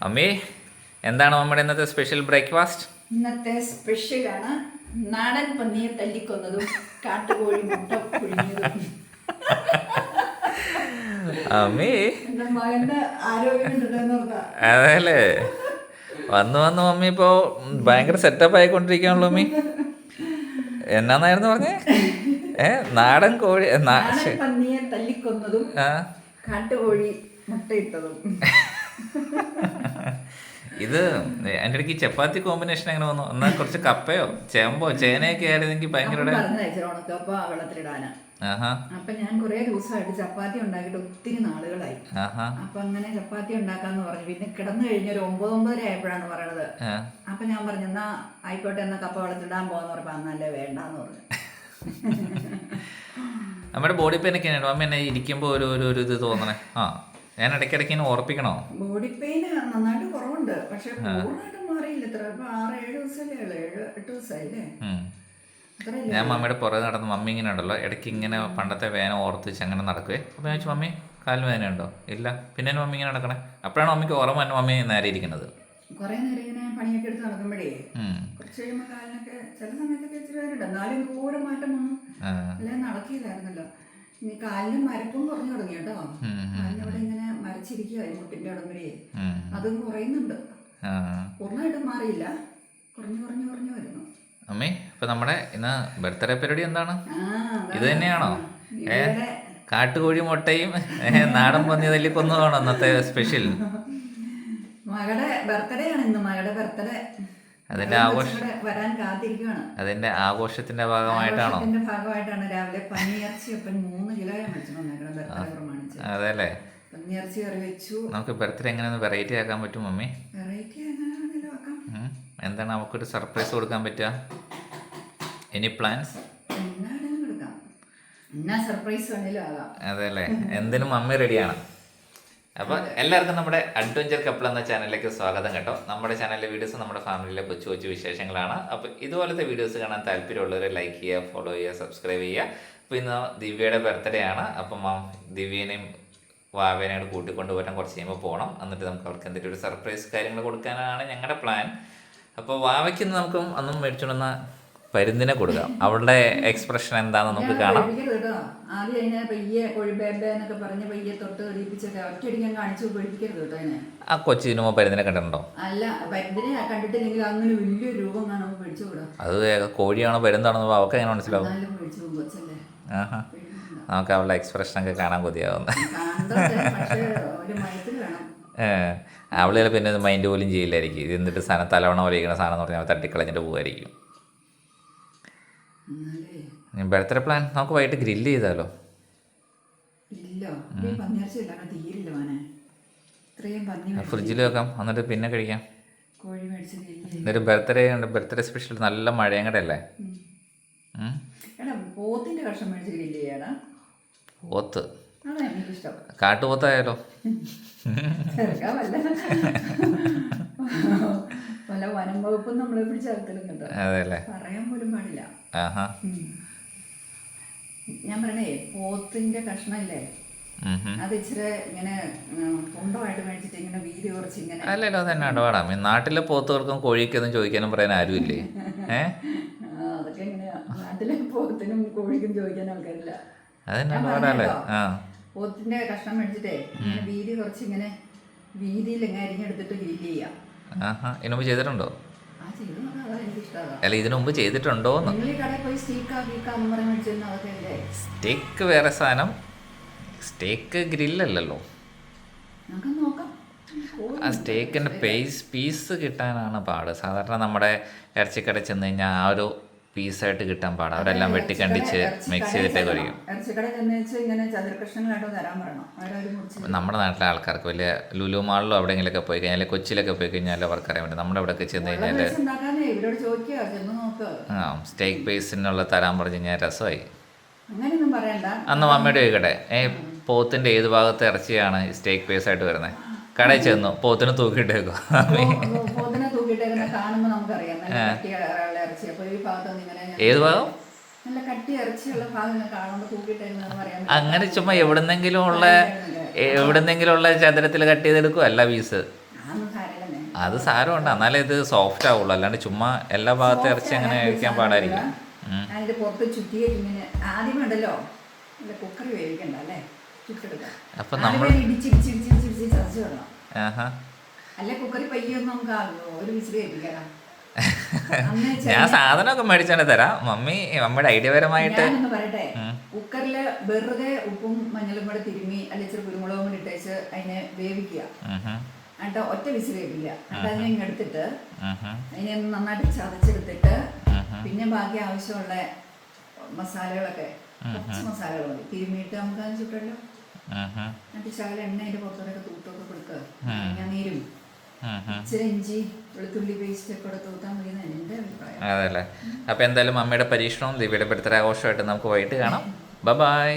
അമ്മേ എന്താണ് നമ്മുടെ ഇന്നത്തെ സ്പെഷ്യൽ ബ്രേക്ക്ഫാസ്റ്റ് ഇന്നത്തെ സ്പെഷ്യൽ ആണ് നാടൻ പന്നിയെ തല്ലിക്കൊന്നതും കാട്ടുകോഴി മുട്ട പുഴുങ്ങിയതും. അമ്മേ. മകന്റെ ആരോഗ്യം അതല്ലേ? വന്ന് വന്ന് മമ്മി ഇപ്പോ ഭയങ്കര സെറ്റപ്പ് ആയിക്കൊണ്ടിരിക്കുകയാണല്ലോ മമ്മി എന്നാന്നായിരുന്നു പറഞ്ഞേ? ഏ നാടൻ കോഴി തല്ലിക്കൊന്നതും കാട്ടുകോഴി മുട്ടയിട്ടതും. ഇത് എന്റെ ഇടയ്ക്ക് ചപ്പാത്തി കോമ്പിനേഷൻ എങ്ങനെ വന്നു? എന്നാൽ കുറച്ച് കപ്പയോ ചേമ്പോ ചേനയൊക്കെ ആയിരുന്നെങ്കിൽ ഭയങ്കര അപ്പൊ ഞാൻ കുറെ ദിവസമായിട്ട് ചപ്പാത്തി ഉണ്ടാക്കിയിട്ട് ഒത്തിരി നാളുകളായി. അപ്പൊ അങ്ങനെ ചപ്പാത്തി ഉണ്ടാക്കാന്ന് പറഞ്ഞു. പിന്നെ കിടന്നു കഴിഞ്ഞ ഒരു ഒമ്പത് ഒമ്പതര ആയപ്പോഴാണ് പറയണത്. അപ്പൊ ഞാൻ പറഞ്ഞു എന്നാ ആയിക്കോട്ടെ എന്നാ കപ്പ വെള്ളത്തിലിടാൻ പോകാന്ന് പറഞ്ഞപ്പോ അന്നല്ലേ വേണ്ടാന്ന് പറഞ്ഞു. നമ്മുടെ ബോഡി പെയിൻ ഒക്കെ അമ്മ എന്നെ ഇരിക്കുമ്പോൾ ഒരു ഒരു ഇത് തോന്നണേ. ആ. ഞാൻ ഇടയ്ക്കിടയ്ക്ക് ഇങ്ങനെ ഓർപ്പിക്കണോ? ബോഡി പെയിൻ നന്നായിട്ട് കുറവുണ്ട്. പക്ഷെ പൂർണമായിട്ട് മാറിയില്ല. ഇത്ര ആറ് ഏഴ് ദിവസമല്ലേ ഉള്ളു. ഏഴ് എട്ട് ദിവസമായില്ലേ? ഞാൻ മമ്മിയുടെ പുറകെ നടന്ന് മമ്മി ഇങ്ങനെ ഉണ്ടല്ലോ. ഇടയ്ക്ക് ഇങ്ങനെ പണ്ടത്തെ വേന ഓർത്ത് വെച്ച് അങ്ങനെ നടക്കുവേ. അപ്പോൾ ഞാൻ ചോദിച്ചു മമ്മി കാലിന് വേദന ഉണ്ടോ ഇല്ല. പിന്നെ മമ്മി ഇങ്ങനെ നടക്കണേ? അപ്പോഴാണ് മമ്മിക്ക് ഓർമ്മ എന്റെ മമ്മി നേരെ ഇരിക്കുന്നത്. കുറേ നേരം ഇങ്ങനെ പണിയൊക്കെ എടുത്ത് നടക്കുമ്പോഴേ. കുറച്ച് കഴിയുമ്പോൾ കാലിനൊക്കെ ചില സമയത്തൊക്കെ ഇച്ചിരി വേദന എന്നാലും ദൂരം മാറ്റം വന്നു. ആ. അല്ലെ നടക്കില്ലായിരുന്നല്ലോ. ഇനി കാലിന് മരപ്പും കുറഞ്ഞു തുടങ്ങി കേട്ടോ. കാലിനവിടെ ഇങ്ങനെ മരച്ചിരിക്കുക മുട്ടിന്റെ ഉം. അതും കുറയുന്നുണ്ട്. പൂർണമായിട്ടും മാറിയില്ല. കുറഞ്ഞു കുറഞ്ഞു കുറഞ്ഞു വരുന്നു. അമ്മേ ഇപ്പൊ നമ്മുടെ ഇന്ന് ബർത്ത്ഡേ പരിപാടി എന്താണ്. ഇത് തന്നെയാണോ? കാട്ടുകോഴി മുട്ടയും നാടൻ പന്നി തല്ലിക്കൊന്നതാണോ അന്നത്തെ സ്പെഷ്യൽ മകളുടെ ബർത്ത്ഡേ ആണ് ഇന്ന്. മകളുടെ ബർത്ത്ഡേ. അതിന്റെ ആഘോഷം വരാൻ കാത്തിരിക്കുകയാണ് അതിന്റെ ആഘോഷത്തിന്റെ ഭാഗമായിട്ടാണോ? അതിന്റെ ഭാഗമായിട്ടാണ് രാവിലെ പന്നിയിറച്ചി അപ്പം മൂന്ന് കിലോ ഞാൻ മേടിച്ചു വന്നേക്കണം ബർത്ത്ഡേ പ്രമാണിച്ച്. അതെ അല്ലേ പന്നിയിറച്ചി കറി വെച്ചു. നമുക്ക് ബർത്ത്ഡേ എങ്ങനെ ഒന്ന് വെറൈറ്റി ആക്കാൻ പറ്റും മമ്മി? വെറൈറ്റി. എന്താണ് നമുക്കൊരു സർപ്രൈസ് കൊടുക്കാൻ പറ്റുക? എനി പ്ലാൻസ് എന്നാ സർപ്രൈസ് വേണേലും ആകാം. അതെ അല്ലേ എന്തിനും മമ്മി റെഡിയാണ് അപ്പോൾ എല്ലാവർക്കും നമ്മുടെ അഡ്വഞ്ചർ കപ്പിൾ എന്ന ചാനലിലേക്ക് സ്വാഗതം കേട്ടോ. നമ്മുടെ ചാനലിലെ വീഡിയോസ് നമ്മുടെ ഫാമിലിയിലെ കൊച്ചു കൊച്ചു വിശേഷങ്ങളാണ്. അപ്പൊ ഇതുപോലത്തെ വീഡിയോസ് കാണാൻ താല്പര്യമുള്ളവർ ലൈക്ക് ചെയ്യുക ഫോളോ ചെയ്യുക സബ്സ്ക്രൈബ് ചെയ്യുക. അപ്പൊ ഇന്ന് ദിവ്യയുടെ ബർത്ത്ഡേ ആണ്. അപ്പം മാം ദിവ്യനെയും വാവേനെയും കൂടെ കൂട്ടിക്കൊണ്ട് വരാൻ കുറച്ച് കഴിയുമ്പോൾ പോകണം എന്നിട്ട് നമുക്ക് അവർക്ക് എന്തെങ്കിലും ഒരു സർപ്രൈസ് കാര്യങ്ങൾ കൊടുക്കാനാണ് ഞങ്ങളുടെ പ്ലാൻ അപ്പോൾ വാവയ്ക്ക് നമുക്ക് അന്നും മേടിച്ചുകൊണ്ടുവന്ന പരുന്തിനെ കൊടുക്കാം. അവളുടെ എക്സ്പ്രഷൻ എന്താന്ന് നമുക്ക് കാണാം. കേട്ടോ ആദ്യം അതിനെ പയ്യെ എന്നൊക്കെ പറഞ്ഞ് പയ്യെ തൊട്ട് ഒറ്റയടിക്കാൻ കാണിച്ചു പേടിപ്പിക്കരുത് കേട്ടോ അതിനെ. ആ കൊച്ചിനുമോ പരുന്തിനെ കണ്ടിട്ടുണ്ടോ? അല്ല പരുന്തിനെ കണ്ടിട്ടില്ലെങ്കിൽ അങ്ങനെ വലിയ രൂപം കാണുമ്പോൾ പേടിച്ചു കൂടാ അത് കോഴിയാണോ പരുന്താണെന്ന് അവൾക്ക് എങ്ങനെ മനസ്സിലാവും? എന്നാലും പേടിച്ചു പോകും കൊച്ചല്ലേ. ആഹാ. നമുക്ക് അവളുടെ എക്സ്പ്രഷൻ ഒക്കെ കാണാൻ കൊതിയാവുന്നു. പക്ഷേ ഒരു മയത്തിൽ വേണം. ചിലപ്പോൾ പിന്നെ മൈൻഡ് പോലും ചെയ്യില്ലായിരിക്കും. ഇത് എന്നിട്ട് സാധനം തലവണ പോലെ ഇരിക്കുന്ന സാധനം എന്ന് പറഞ്ഞാൽ തട്ടിക്കളഞ്ഞിട്ട് പോകുമായിരിക്കും ബർത്ത്ഡേ പ്ലാൻ നമുക്ക് വൈകിട്ട് ഗ്രില്ല് ചെയ്താലോ? ഫ്രിഡ്ജിൽ വെക്കാം എന്നിട്ട് പിന്നെ കഴിക്കാം. എന്നൊരു എന്നിട്ട് ബർത്ത്ഡേ ഉണ്ട് ബർത്ത്ഡേ സ്പെഷ്യൽ നല്ല മഴയും കൂടെ അല്ലേ? പോത്ത്. കാട്ടുപോത്തായാലോ? വല്ല വനം വകുപ്പും നമ്മളെ പിടിച്ചകത്തിലും കേട്ടോ അതെ അല്ലേ പറയാൻ പോലും പാടില്ല. ഞാൻ പറയണേ പോത്തിന്റെ കഷ്ണല്ലേ. അത് ഇച്ചിരി ഇങ്ങനെ ഉം, തുണ്ടമായിട്ട് മേടിച്ചിട്ട് ഇങ്ങനെ വീതി കുറച്ച് ഇങ്ങനെ അല്ലല്ലോ തന്നെ ഇടപാടാം. നാട്ടിലെ പോത്തുകൾക്കും കോഴിക്കൊന്നും ചോദിക്കാനും പറയാൻ ആരുമില്ലേ? ഏ? അതൊക്കെ എങ്ങനെയാ? നാട്ടിലെ പോത്തിനും കോഴിക്കും ചോദിക്കാൻ ആൾക്കാരില്ല. അതന്നെ ഞാൻ ഇടപാടല്ലേ ആ. പോത്തിന്റെ കഷ്ണം മേടിച്ചിട്ടേ വീതി കുറച്ച് ഇങ്ങനെ വീതിയിൽ ഇങ്ങനെ അരിഞ്ഞെടുത്തിട്ട് ഗ്രില്ല് ചെയ്യാം. ആഹാ ഇതിനു മുമ്പ് ചെയ്തിട്ടുണ്ടോ അല്ല ഇതിനു മുമ്പ് പോയി സ്റ്റീക്കാ വേറെ സാധനം. സ്റ്റേക്ക് ഗ്രില്ലല്ലോ ആ സ്റ്റേക്കിന്റെ പേസ് പീസ് കിട്ടാനാണ് പാട്. സാധാരണ നമ്മുടെ ഇറച്ചിക്കട ചെന്ന് കഴിഞ്ഞാൽ ആ ഒരു പീസായിട്ട് കിട്ടാൻ പാടാ. അവരെല്ലാം വെട്ടിക്കണ്ടിച്ച് മിക്സ് ചെയ്തിട്ടേ കഴിയും. നമ്മുടെ നാട്ടിലെ ആൾക്കാർക്ക് വലിയ ലുലു മാളിലോ എവിടെയെങ്കിലുമൊക്കെ പോയി കഴിഞ്ഞാൽ കൊച്ചിയിലൊക്കെ പോയി കഴിഞ്ഞാൽ അവർക്ക് അറിയാൻ പറ്റും. നമ്മുടെ ഇവിടെയൊക്കെ ചെന്ന് കഴിഞ്ഞാൽ ആ സ്റ്റേക്ക് പീസിനുള്ള തരാൻ പറഞ്ഞു കഴിഞ്ഞാൽ രസമായി. അന്ന് മമ്മിയുടെ ചോദിക്കട്ടെ ഏ പോത്തിന്റെ ഏത് ഭാഗത്ത് ഇറച്ചിയാണ് സ്റ്റേക്ക് പേസ് ആയിട്ട് വരുന്നത് കടയിൽ ചെന്നു പോത്തിന് തൂക്കിയിട്ടേക്കോ? പോത്തിനെ തൂക്കിയിട്ടേക്കുന്ന കാണുമ്പോൾ നമുക്കറിയാം ഏത് ഭാഗം. അങ്ങനെ ചുമ്മാ എവിടെന്നെങ്കിലും ഉള്ള എവിടെന്നെങ്കിലും ഉള്ള ചതുരത്തിൽ കട്ട് ചെയ്തെടുക്കും അല്ല പീസ് അത് സാരമുണ്ട്. എന്നാലേ ഇത് സോഫ്റ്റ് ആവുള്ളൂ. അല്ലാണ്ട് ചുമ്മാ എല്ലാ ഭാഗത്തെ ഇറച്ചി അങ്ങനെ കഴിക്കാൻ പാടായിരിക്കും അപ്പൊ നമ്മൾ-. അല്ലെ കുക്കറി പയ്യൊന്നും നമുക്ക് ഒരു വിസിൽ ഞാൻ സാധനമൊക്കെ മേടിച്ചാണ് തരാം. മമ്മി മമ്മിയുടെ ഐഡിയപരമായിട്ട് പറയട്ടെ. കുക്കറിൽ വെറുതെ ഉപ്പും മഞ്ഞളും കൂടെ തിരുമ്മി അല്ലെങ്കിൽ കുരുമുളകും കൂടി ഇട്ടേച്ച് അതിനെ വേവിക്കുക. എന്നിട്ട് ഒറ്റ വിസിൽ വേവില്ല. എന്നിട്ട് അതിനെ എടുത്തിട്ട് അതിനെ നന്നായിട്ട് ചതച്ചെടുത്തിട്ട് പിന്നെ ബാക്കി ആവശ്യമുള്ള മസാലകളൊക്കെ കുറച്ച് മസാലകൾ മതി. തിരുമ്മിയിട്ട് നമുക്ക് അത് ചുട്ടല്ലോ. എന്നിട്ട് ശകലം എണ്ണ അതിന്റെ പുറത്തോടൊക്കെ തൂത്തൊക്കെ കൊടുക്കുക. ഞാൻ നീരും അതല്ലേ? അപ്പൊ എന്തായാലും അമ്മയുടെ പരീക്ഷണവും ദിവ്യയുടെ ബർത്ത്ഡേ ആഘോഷമായിട്ട് നമുക്ക് വൈകിട്ട് കാണാം. Bye bye